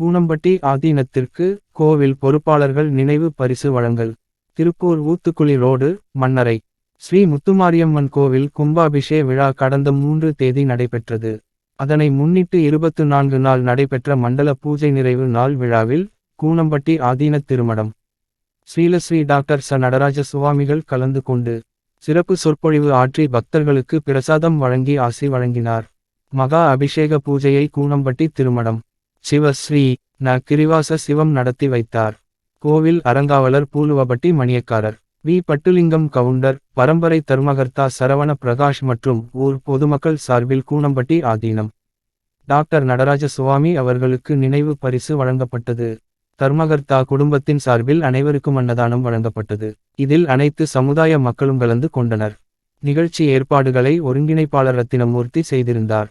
கூனம்பட்டி ஆதீனத்திற்கு கோவில் பொறுப்பாளர்கள் நினைவு பரிசு வழங்கல். திருப்பூர் ஊத்துக்குளி ரோடு மன்னரை. ஸ்ரீ முத்துமாரியம்மன் கோவில் கும்பாபிஷே விழா கடந்த மூன்று தேதி நடைபெற்றது. அதனை முன்னிட்டு இருபத்து நான்கு நாள் நடைபெற்ற மண்டல பூஜை நிறைவு நாள் விழாவில் கூனம்பட்டி ஆதீன திருமடம் ஸ்ரீலஸ்ரீ டாக்டர் ச நடராஜ சுவாமிகள் கலந்து கொண்டு சிறப்பு சொற்பொழிவு ஆற்றி பக்தர்களுக்கு பிரசாதம் வழங்கி ஆசி வழங்கினார். மகா அபிஷேக பூஜையை கூனம்பட்டி திருமடம் சிவஸ்ரீ ந கிரிவாச சிவம் நடத்தி வைத்தார். கோவில் அறங்காவலர் பூலுவபட்டி மணியக்காரர். வி. பட்டுலிங்கம் கவுண்டர் பரம்பரை தர்மகர்த்தா சரவண பிரகாஷ் மற்றும் ஊர் பொதுமக்கள் சார்பில் கூனம்பட்டி ஆதீனம். டாக்டர் நடராஜ சுவாமி அவர்களுக்கு நினைவு பரிசு வழங்கப்பட்டது. தர்மகர்த்தா குடும்பத்தின் சார்பில் அனைவருக்கும் அன்னதானம் வழங்கப்பட்டது. இதில் அனைத்து சமுதாய மக்களும் கலந்து கொண்டனர். நிகழ்ச்சி ஏற்பாடுகளை ஒருங்கிணைப்பாளர் ரத்தினமூர்த்தி செய்திருந்தார்.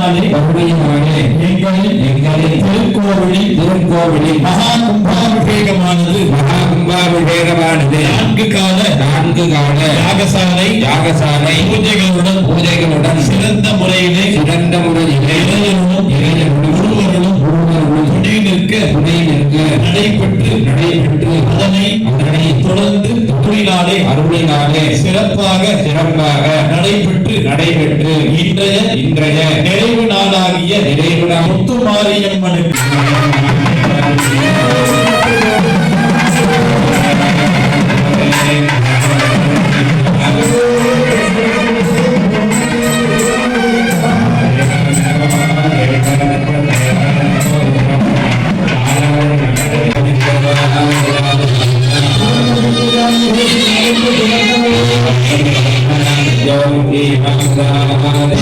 கருணையினாலே எங்களில் எங்களில் திருக்கோவிலில் திருக்கோவிலில் மகா கும்பாபிஷேகமானது. மகா கும்பாபிஷேகமானது. நான்கு கால நான்கு கால யாகசாலை யாகசாலை பூஜைகளுடன் பூஜைகளுடன் சிறந்த முறையிலே சிறந்த முறையிலே இறைவனும் இறைவனும் ஒருவர்களும் ஒருவர்களும் துணை நிற்க துணை நிற்க நடைபெற்று நடைபெற்று அதனை அதனை தொடர்ந்து தொழிலாலே அருளினாலே சிறப்பாக சிறப்பாக நடைபெற்று நடைபெற்று இன்றைய இன்றைய நிறைவு நாளாகிய நிறைவு நாள்